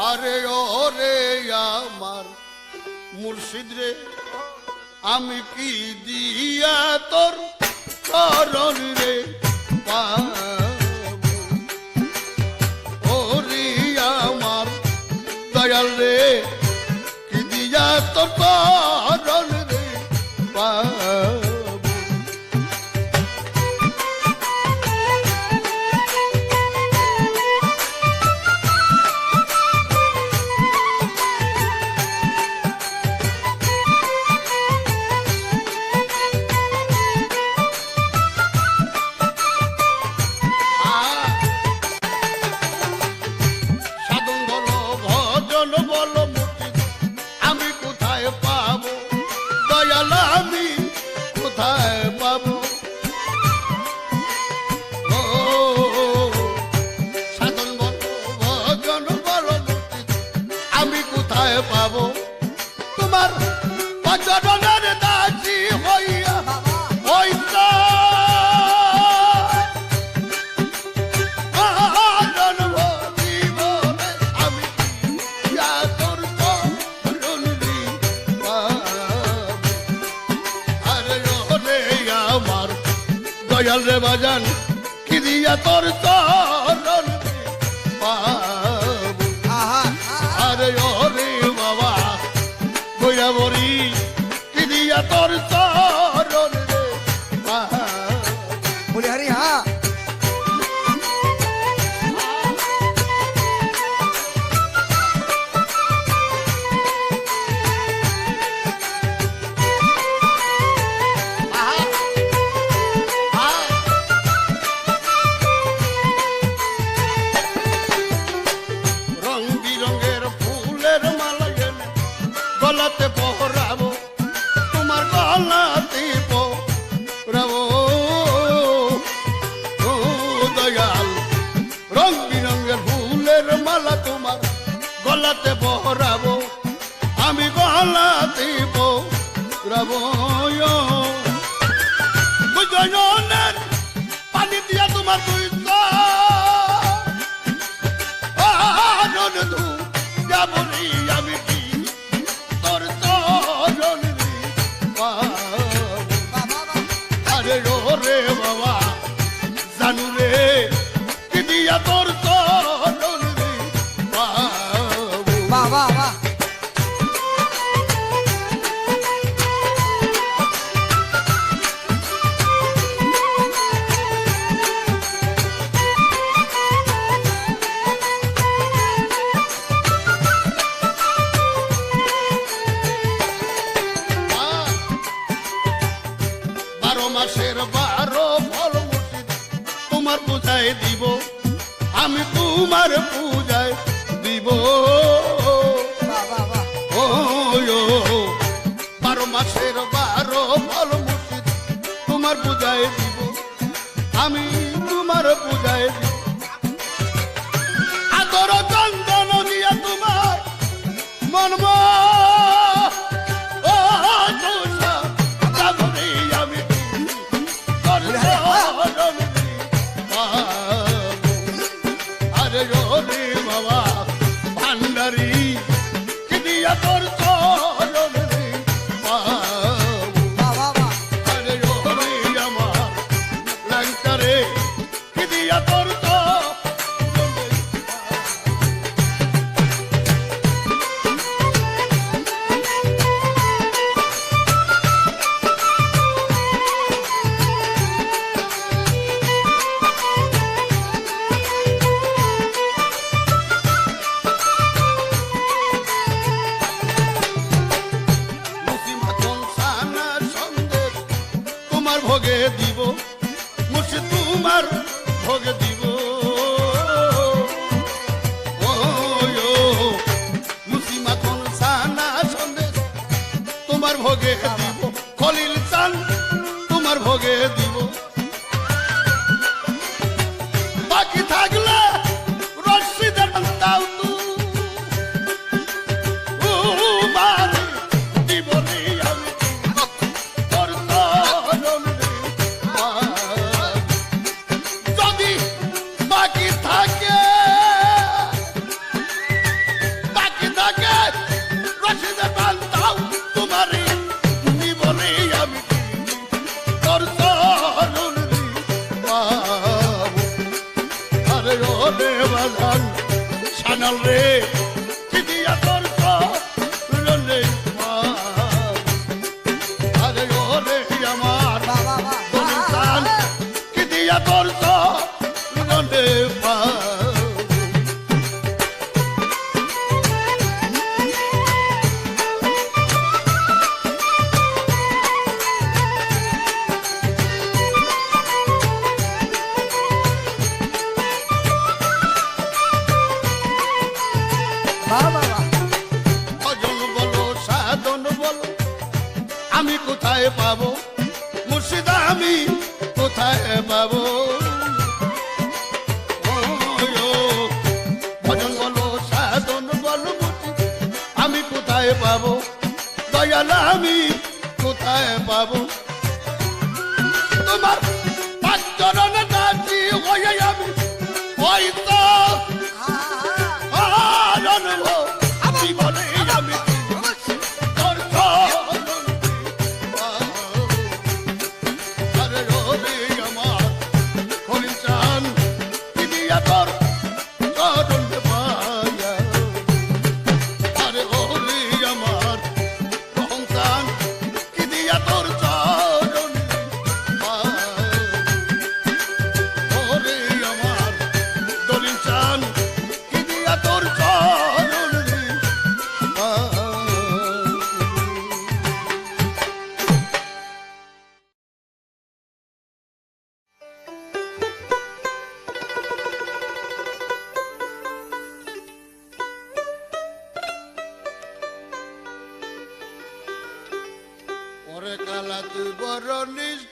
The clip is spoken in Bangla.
আরে ওরে আমার মুর্শিদ রে, আমি কি দিয়া তোর চরণ রে ওরে আমার দয়াল রে, কি দিয়া তোর চরণ রে পা পাবো। তোমার পচরণের দাসী হইয়া হইতা। দয়াল রে বাজান কি দিয়া তোর তো করছ? জ্বালা দিব রাবয় দিব। আমি তোমার পু রে গরিব বাবা ভান্ডারি কি দিয়া করছ? ভোগ দিব। মুসিমা কোন সানা সন্দেশ তোমার ভোগে কাল রে পিদিয়া তোর রে আরে ওরে আমার কি দিয়া তোর কোথায় পাবো? মুর্শিদা আমি কোথায় পাবো? ভজন বলো সাধন বলো আমি কোথায় পাবো? দয়াল আমি কোথায় পাবো? তোমার পাঁচ চরণে আমি হয়তো ওরে কালা তুই বড় নিষ্ঠুর